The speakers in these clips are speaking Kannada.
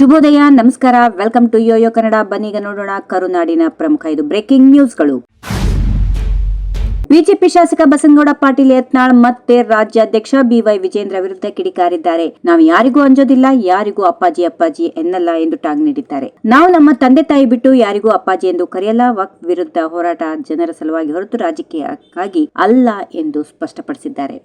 ಶುಭೋದಯ, ನಮಸ್ಕಾರ. ವೆಲ್ಕಮ್ ಟು ಯೋಯೋ ಕನ್ನಡ ಬನ್ನೀಗ ನೋಡೋಣ ಕರುನಾಡಿನ ಪ್ರಮುಖ ಇದು ಬ್ರೇಕಿಂಗ್ ನ್ಯೂಸ್ಗಳು ಬಿಜೆಪಿ ಶಾಸಕ ಬಸನಗೌಡ ಪಾಟೀಲ್ ಯತ್ನಾಳ್ ಮತ್ತೆ ರಾಜ್ಯಾಧ್ಯಕ್ಷ ಬಿವೈ ವಿಜೇಂದ್ರ ವಿರುದ್ಧ ಕಿಡಿಕಾರಿದ್ದಾರೆ. ನಾವು ಯಾರಿಗೂ ಅಂಜೋದಿಲ್ಲ, ಯಾರಿಗೂ ಅಪ್ಪಾಜಿ ಅಪ್ಪಾಜಿ ಎನ್ನಲ್ಲ ಎಂದು ಟಾಂಗ್ ನೀಡಿದ್ದಾರೆ. ನಾವು ನಮ್ಮ ತಂದೆ ತಾಯಿ ಬಿಟ್ಟು ಯಾರಿಗೂ ಅಪ್ಪಾಜಿ ಎಂದು ಕರೆಯಲ್ಲ. ವಕ್ ವಿರುದ್ಧ ಹೋರಾಟ ಜನರ ಸಲುವಾಗಿ ಹೊರತು ರಾಜಕೀಯಕ್ಕಾಗಿ ಅಲ್ಲ ಎಂದು ಸ್ಪಷ್ಟಪಡಿಸಿದ್ದಾರೆ.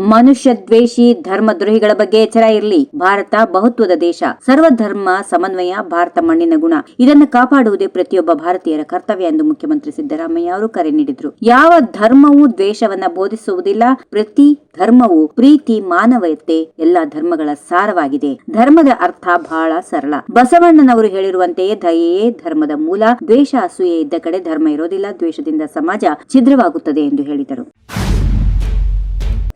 ಮನುಷ್ಯ ದ್ವೇಷಿ, ಧರ್ಮದ್ರೋಹಿಗಳ ಬಗ್ಗೆ ಎಚ್ಚರ ಇರಲಿ. ಭಾರತ ಬಹುತ್ವದ ದೇಶ. ಸರ್ವಧರ್ಮ ಸಮನ್ವಯ, ಭಾರತ ಮಣ್ಣಿನ ಗುಣ. ಇದನ್ನು ಕಾಪಾಡುವುದೇ ಪ್ರತಿಯೊಬ್ಬ ಭಾರತೀಯರ ಕರ್ತವ್ಯ ಎಂದು ಮುಖ್ಯಮಂತ್ರಿ ಸಿದ್ದರಾಮಯ್ಯ ಅವರು ಕರೆ ನೀಡಿದ್ರು. ಯಾವ ಧರ್ಮವೂ ದ್ವೇಷವನ್ನ ಬೋಧಿಸುವುದಿಲ್ಲ. ಪ್ರತಿ ಧರ್ಮವು ಪ್ರೀತಿ, ಮಾನವೀಯತೆ, ಎಲ್ಲ ಧರ್ಮಗಳ ಸಾರವಾಗಿದೆ. ಧರ್ಮದ ಅರ್ಥ ಬಹಳ ಸರಳ. ಬಸವಣ್ಣನವರು ಹೇಳಿರುವಂತೆಯೇ ದಯೆಯೇ ಧರ್ಮದ ಮೂಲ. ದ್ವೇಷ, ಅಸೂಯೆ ಇದ್ದ ಕಡೆ ಧರ್ಮ ಇರೋದಿಲ್ಲ. ದ್ವೇಷದಿಂದ ಸಮಾಜ ಛಿದ್ರವಾಗುತ್ತದೆ ಎಂದು ಹೇಳಿದರು.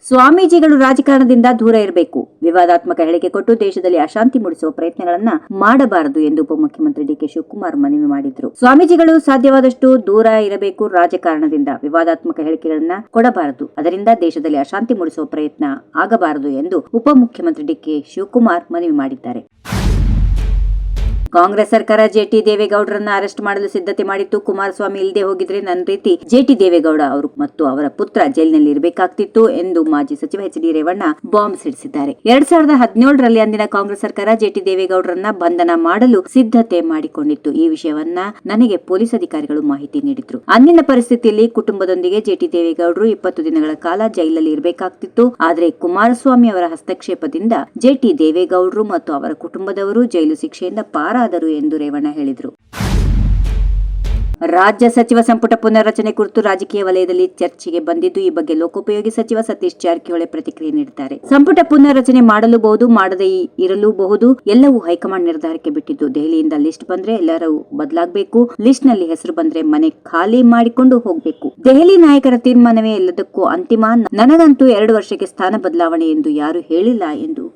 ಸ್ವಾಮೀಜಿಗಳು ರಾಜಕಾರಣದಿಂದ ದೂರ ಇರಬೇಕು. ವಿವಾದಾತ್ಮಕ ಹೇಳಿಕೆ ಕೊಟ್ಟು ದೇಶದಲ್ಲಿ ಅಶಾಂತಿ ಮೂಡಿಸುವ ಪ್ರಯತ್ನಗಳನ್ನ ಮಾಡಬಾರದು ಎಂದು ಉಪಮುಖ್ಯಮಂತ್ರಿ ಡಿಕೆ ಶಿವಕುಮಾರ್ ಮನವಿ ಮಾಡಿದ್ರು. ಸ್ವಾಮೀಜಿಗಳು ಸಾಧ್ಯವಾದಷ್ಟು ದೂರ ಇರಬೇಕು ರಾಜಕಾರಣದಿಂದ. ವಿವಾದಾತ್ಮಕ ಹೇಳಿಕೆಗಳನ್ನ ಕೊಡಬಾರದು. ಅದರಿಂದ ದೇಶದಲ್ಲಿ ಅಶಾಂತಿ ಮೂಡಿಸುವ ಪ್ರಯತ್ನ ಆಗಬಾರದು ಎಂದು ಉಪಮುಖ್ಯಮಂತ್ರಿ ಡಿಕೆ ಶಿವಕುಮಾರ್ ಮನವಿ ಮಾಡಿದ್ದಾರೆ. ಕಾಂಗ್ರೆಸ್ ಸರ್ಕಾರ ಜೆಟಿ ದೇವೇಗೌಡರನ್ನ ಅರೆಸ್ಟ್ ಮಾಡಲು ಸಿದ್ಧತೆ ಮಾಡಿತ್ತು. ಕುಮಾರಸ್ವಾಮಿ ಇಲ್ಲದೆ ಹೋಗಿದ್ರೆ ನನ್ನ ರೀತಿ ಜೆಟಿ ದೇವೇಗೌಡ ಅವರು ಮತ್ತು ಅವರ ಪುತ್ರ ಜೈಲಿನಲ್ಲಿ ಇರಬೇಕಾಗ್ತಿತ್ತು ಎಂದು ಮಾಜಿ ಸಚಿವ ಎಚ್ ಡಿ ರೇವಣ್ಣ ಬಾಂಬ್ ಸಿಡಿಸಿದ್ದಾರೆ. ಎರಡ್ ಸಾವಿರದ ಹದಿನೇಳರಲ್ಲಿ ಅಂದಿನ ಕಾಂಗ್ರೆಸ್ ಸರ್ಕಾರ ಜೆಟಿ ದೇವೇಗೌಡರನ್ನ ಬಂಧನ ಮಾಡಲು ಸಿದ್ಧತೆ ಮಾಡಿಕೊಂಡಿತ್ತು. ಈ ವಿಷಯವನ್ನ ನನಗೆ ಪೊಲೀಸ್ ಅಧಿಕಾರಿಗಳು ಮಾಹಿತಿ ನೀಡಿದ್ರು. ಅಂದಿನ ಪರಿಸ್ಥಿತಿಯಲ್ಲಿ ಕುಟುಂಬದೊಂದಿಗೆ ಜೆಟಿ ದೇವೇಗೌಡರು ಇಪ್ಪತ್ತು ದಿನಗಳ ಕಾಲ ಜೈಲಲ್ಲಿ ಇರಬೇಕಾಗ್ತಿತ್ತು. ಆದರೆ ಕುಮಾರಸ್ವಾಮಿ ಅವರ ಹಸ್ತಕ್ಷೇಪದಿಂದ ಜೆಟಿ ದೇವೇಗೌಡರು ಮತ್ತು ಅವರ ಕುಟುಂಬದವರು ಜೈಲು ಶಿಕ್ಷೆಯಿಂದ ಪಾರಾದರು ಎಂದು ರೇವಣ್ಣ ಹೇಳಿದರು. ರಾಜ್ಯ ಸಚಿವ ಸಂಪುಟ ಪುನರ್ರಚನೆ ಕುರಿತು ರಾಜಕೀಯ ವಲಯದಲ್ಲಿ ಚರ್ಚೆಗೆ ಬಂದಿದ್ದು, ಈ ಬಗ್ಗೆ ಲೋಕೋಪಯೋಗಿ ಸಚಿವ ಸತೀಶ್ ಜಾರಕಿಹೊಳಿ ಪ್ರತಿಕ್ರಿಯೆ ನೀಡಿದ್ದಾರೆ. ಸಂಪುಟ ಪುನರ್ರಚನೆ ಮಾಡಲೂಬಹುದು, ಮಾಡದೇ ಇರಲೂಬಹುದು, ಎಲ್ಲವೂ ಹೈಕಮಾಂಡ್ ನಿರ್ಧಾರಕ್ಕೆ ಬಿಟ್ಟಿದ್ದು, ದೆಹಲಿಯಿಂದ ಲಿಸ್ಟ್ ಬಂದ್ರೆ ಎಲ್ಲರೂ ಬದಲಾಗಬೇಕು ಲಿಸ್ಟ್ನಲ್ಲಿ ಹೆಸರು ಬಂದ್ರೆ ಮನೆ ಖಾಲಿ ಮಾಡಿಕೊಂಡು ಹೋಗಬೇಕು. ದೆಹಲಿ ನಾಯಕರ ತೀರ್ಮಾನವೇ ಎಲ್ಲದಕ್ಕೂ ಅಂತಿಮ. ನನಗಂತೂ ಎರಡು ವರ್ಷಕ್ಕೆ ಸ್ಥಾನ ಬದಲಾವಣೆ ಎಂದು ಯಾರು ಹೇಳಿಲ್ಲ ಎಂದು